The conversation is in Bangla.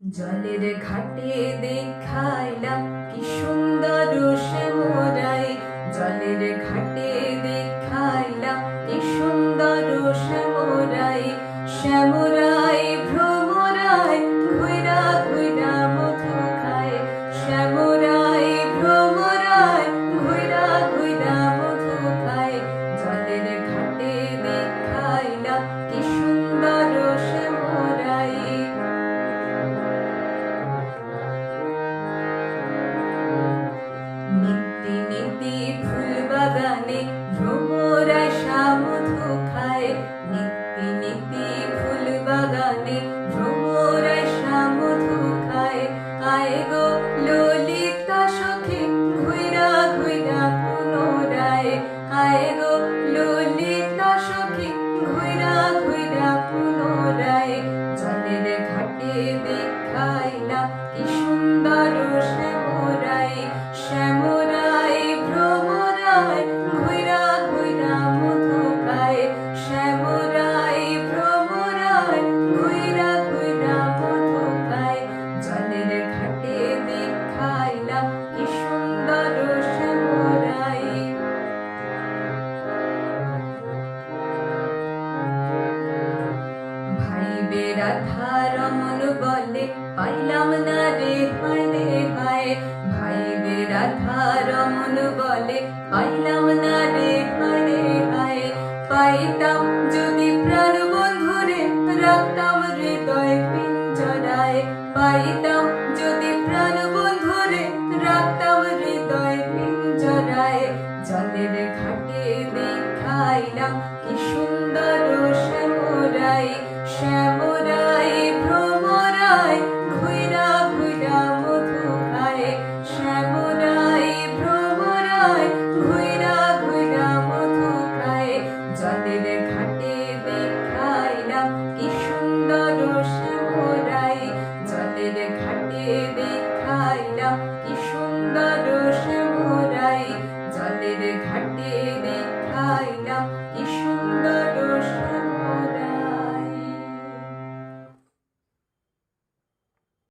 জলের ঘাটে দেখাইলাম কি সুন্দর শ্যামরাই জলের ঘাটে দেখাইলাম কি সুন্দর শ্যামরাই শ্যামরাই বাগানে ভ্রমরা সামধু খায় আয় গো ললিতা সখী ঘুইরা ঘুইরা পুনরায়। আয় ললিতা সখী রমন বলে, পাইলাম না রে হায় রে হায়। ভাই রমন বলে, পাইলাম না রে হায় রে হায়। পাইতাম যদি প্রাণ বন্ধুরে, রাখতাম হৃদয় পিঞ্জরায়। পাইতাম যদি প্রাণ বন্ধুরে, রাখতাম হৃদয় পিঞ্জরায়। জলের ঘাটে দেখাইলাম কি সুন্দর ঘুইরা ঘুইরা মধু খায় যতের ঘাটে দেখাইলা কি সুন্দর সে ভোরাই যতের ঘাটে দেখাইলা কি সুন্দর